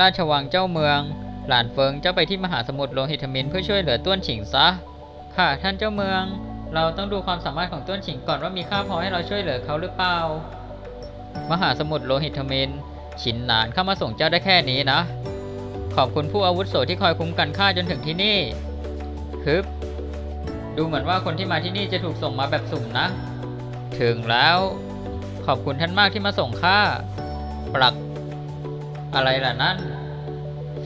ราชวังเจ้าเมือง หลานเฟิงเจ้าไปที่มหาสมุทรโลหิตมินเพื่อช่วยเหลือต้วนฉิงซะ ค่ะท่านเจ้าเมือง เราต้องดูความสามารถของต้วนฉิงก่อนว่ามีค่าพอให้เราช่วยเหลือเขาหรือเปล่า มหาสมุทรโลหิตมินฉินหนานเข้ามาส่งเจ้าได้แค่นี้นะ ขอบคุณผู้อาวุโสที่คอยคุ้มกันข้าจนถึงที่นี่ฮึบดูเหมือนว่าคนที่มาที่นี่จะถูกส่งมาแบบสุ่มนะ ถึงแล้ว ขอบคุณท่านมากที่มาส่งข้าปลัก อะไรล่ะนั่น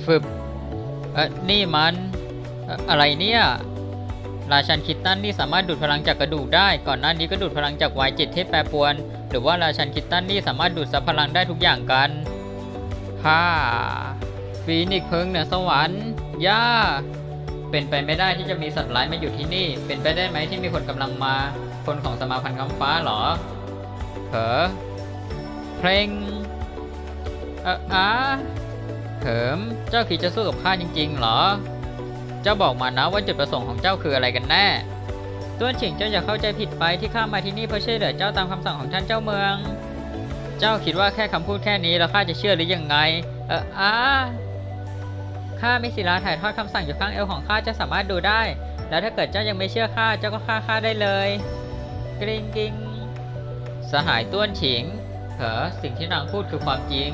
ฟึบเออนี่มันออะไรเนี่ย ราชันคิดตันนี่สามารถดูดพลังจากกระดูกได้ ก่อนหน้านี้ก็ดูดพลังจากวายจิตเทพแปรปรวน หรือว่าราชันคิดตันนี่สามารถดูดซับพลังได้ทุกอย่างกันฮ่าฟีนิกเพิงเหนือสวรรค์ย่าเป็นไปไม่ได้ที่จะมีสัตว์ร้ายมาอยู่ที่นี่ เป็นไปได้ไหมที่มีคนกำลังมา คนของสมาพันธ์คำฟ้าเหรอเหอเพลง เอออาเหิมเจ้าคิดจะสู้กับข้าจริง ๆ เหรอ เจ้าบอกมานะว่าจุดประสงค์ของเจ้าคืออะไรกันแน่ต้วนฉิงเจ้าอย่าเข้าใจผิดไปที่ข้ามาที่นี่เพื่อช่วยเหลือเจ้าตามคำสั่งของท่านเจ้าเมือง เจ้าคิดว่าแค่คำพูดแค่นี้แล้วข้าจะเชื่อหรือยังไง เอออาข้ามีศิลาถ่ายทอดคำสั่งอยู่ข้างเอวของข้าจะสามารถดูได้ แล้วถ้าเกิดเจ้ายังไม่เชื่อข้าเจ้าก็ฆ่าข้าได้เลยกริงกริงสหายต้วนฉิงเหรอสิ่งที่นางพูดคือความจริง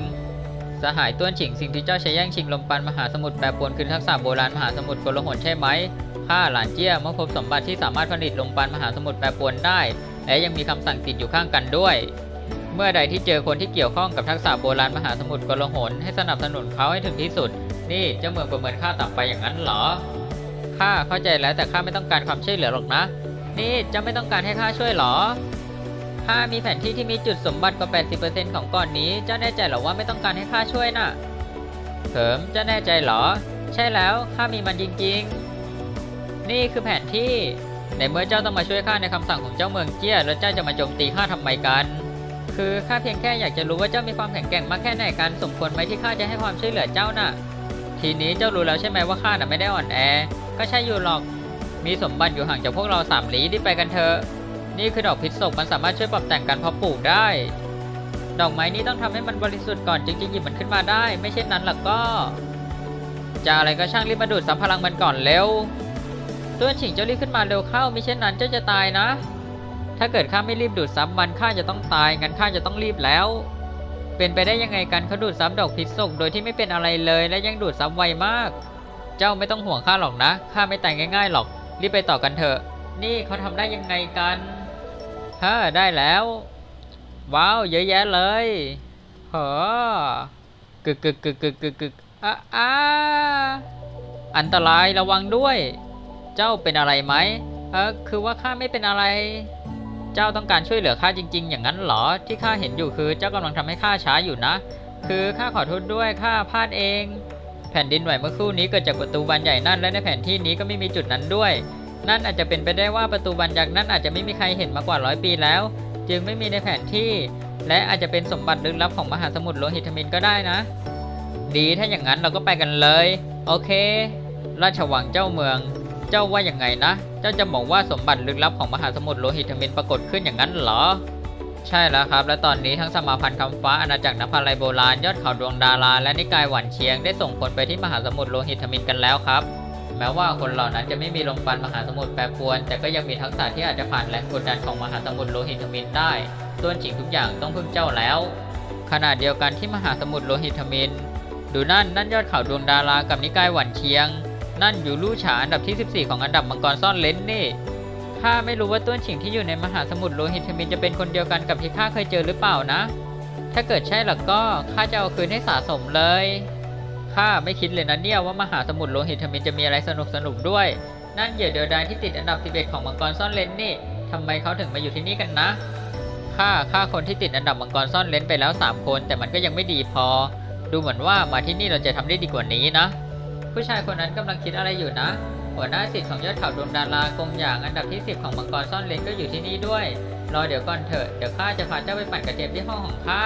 สหายต้วนฉิงสิ่งที่เจ้าใช้แย่งชิงลมปันมหาสมุทรแปรปรวนคือทักษะโบราณมหาสมุทรกลหนใช่ไหมข้าหลานเจี้ยเมื่อพบสมบัติที่สามารถผลิตลมปันมหาสมุทรแปรปรวนได้ และยังมีคำสั่งติดอยู่ข้างกันด้วย เมื่อใดที่เจอคนที่เกี่ยวข้องกับทักษะโบราณมหาสมุทรกลหนให้สนับสนุนเขาให้ถึงที่สุด นี่เจ้าเมืองประเมินข้าต่ำไปอย่างนั้นเหรอข้าเข้าใจแล้วแต่ข้าไม่ต้องการความช่วยเหลือหรอกนะ นี่เจ้าไม่ต้องการให้ข้าช่วยเหรอ ข้ามีแผนที่ที่มีจุดสมบัติกว่า 80%ของก่อนนี้ เจ้าแน่ใจหรอว่าไม่ต้องการให้ข้าช่วยน่ะเถิมเจ้าแน่ใจเหรอ ใช่แล้วข้ามีมันจริงๆ นี่คือแผนที่ ในเมื่อเจ้าต้องมาช่วยข้าในคำสั่งของเจ้าเมืองเจี้ย แล้วเจ้าจะมาโจมตีข้าทำไมกัน คือข้าเพียงแค่อยากจะรู้ว่าเจ้ามีความแข็งแกร่งมากแค่ไหนกัน สมควรไหมที่ข้าจะให้ความช่วยเหลือเจ้าน่ะ ทีนี้เจ้ารู้แล้วใช่ไหมว่าข้าน่ะไม่ได้อ่อนแอ ก็ใช่อยู่หรอก มีสมบัติอยู่ห่างจากพวกเราสามลี้รีบไปกันเถอะ นี่คือดอกพิษศกมันสามารถช่วยปรับแต่งการเพาะปลูกได้ ดอกไม้นี้ต้องทำให้มันบริสุทธิ์ก่อนจึงจะหยิบมันขึ้นมาได้ ไม่เช่นนั้นล่ะก็ จะอะไรก็ช่างรีบมาดูดซับพลังมันก่อนเร็วตัวฉิงเจ้ารีบขึ้นมาเร็วเข้าไม่เช่นนั้นเจ้าจะตายนะ ถ้าเกิดข้าไม่รีบดูดซับมันข้าจะต้องตายงั้นข้าจะต้องรีบแล้ว เป็นไปได้ยังไงกันเขาดูดซับดอกพิษศกโดยที่ไม่เป็นอะไรเลยและยังดูดซับไวมาก เจ้าไม่ต้องห่วงข้าหรอกนะข้าไม่ตายง่ายๆหรอกรีบไปต่อกันเถอะ นี่เขาทำได้ยังไงกัน ฮ่าได้แล้ว ว้าว เยอะแยะเลยเหอกึกกึกกึกกึกกึกกึกอะอ่าอันตรายระวังด้วย เจ้าเป็นอะไรไหมเออคือว่าข้าไม่เป็นอะไร เจ้าต้องการช่วยเหลือข้าจริง ๆ อย่างนั้นเหรอ ที่ข้าเห็นอยู่คือเจ้ากำลังทำให้ข้าช้าอยู่นะ คือข้าขอโทษด้วยข้าพลาดเอง แผ่นดินไหวเมื่อครู่นี้เกิดจากประตูบานใหญ่นั่นและในแผนที่นี้ก็ไม่มีจุดนั้นด้วย นั่นอาจจะเป็นไปได้ว่าประตูบานยักษ์นั้นอาจจะไม่มีใครเห็นมากว่าร้อยปีแล้ว จึงไม่มีในแผนที่ และอาจจะเป็นสมบัติลึกลับของมหาสมุทรโลหิตมินก็ได้นะ ดีถ้าอย่างนั้นเราก็ไปกันเลย โอเค ราชวังเจ้าเมือง เจ้าว่าอย่างไงนะ เจ้าจะบอกว่าสมบัติลึกลับของมหาสมุทรโลหิตมินปรากฏขึ้นอย่างนั้นเหรอใช่แล้วครับ และตอนนี้ทั้งสมาพันธ์คำฟ้าอาณาจักรนภาลัยโบราณ ยอดเขาดวงดารา และนิกายหวันเชียงได้ส่งคนไปที่มหาสมุทรโลหิตมินกันแล้วครับ แม้ว่าคนเหล่านั้นจะไม่มีลมปันมหาสมุทรแปรปรวน แต่ก็ยังมีทักษะที่อาจจะผ่านแรงกดดันของมหาสมุทรโลหิตมินได้ต้วนจริงทุกอย่างต้องพึ่งเจ้าแล้ว ขณะเดียวกันที่มหาสมุทรโลหิตมิน ดูนั่นนั่นยอดเขาดวงดารากับนิกายหวันเชียง นั่นอยู่ลู่ฉาอันดับที่ 14 ของอันดับมังกรซ่อนเลนนี่ข้าไม่รู้ว่าต้วนฉิงที่อยู่ในมหาสมุทรโลหิตมินจะเป็นคนเดียวกันกับที่ข้าเคยเจอหรือเปล่านะ ถ้าเกิดใช่ล่ะก็ข้าจะเอาคืนให้สะสมเลย ข้าไม่คิดเลยนะเนี่ยว่ามหาสมุทรโลหิตมินจะมีอะไรสนุกสนุกด้วย นั่นเหยื่อเดียวดายที่ติดอันดับ 11 ของมังกรซ่อนเลนนี่ทำไมเขาถึงมาอยู่ที่นี่กันนะข้าฆ่าคนที่ติดอันดับมังกรซ่อนเลนไปแล้ว 3 คน แต่มันก็ยังไม่ดีพอ ดูเหมือนว่ามาที่นี่เราจะทำได้ดีกว่านี้นะ ผู้ชายคนนั้นกำลังคิดอะไรอยู่นะ หัวหน้าสิทธิ์ของยอดเขาดวงดารากงอย่างอันดับที่ 10 ของมังกรซ่อนเลนก็อยู่ที่นี่ด้วย รอเดี๋ยวก่อนเถอะเดี๋ยวข้าจะพาเจ้าไปปั่นกระเทียมที่ห้องของข้า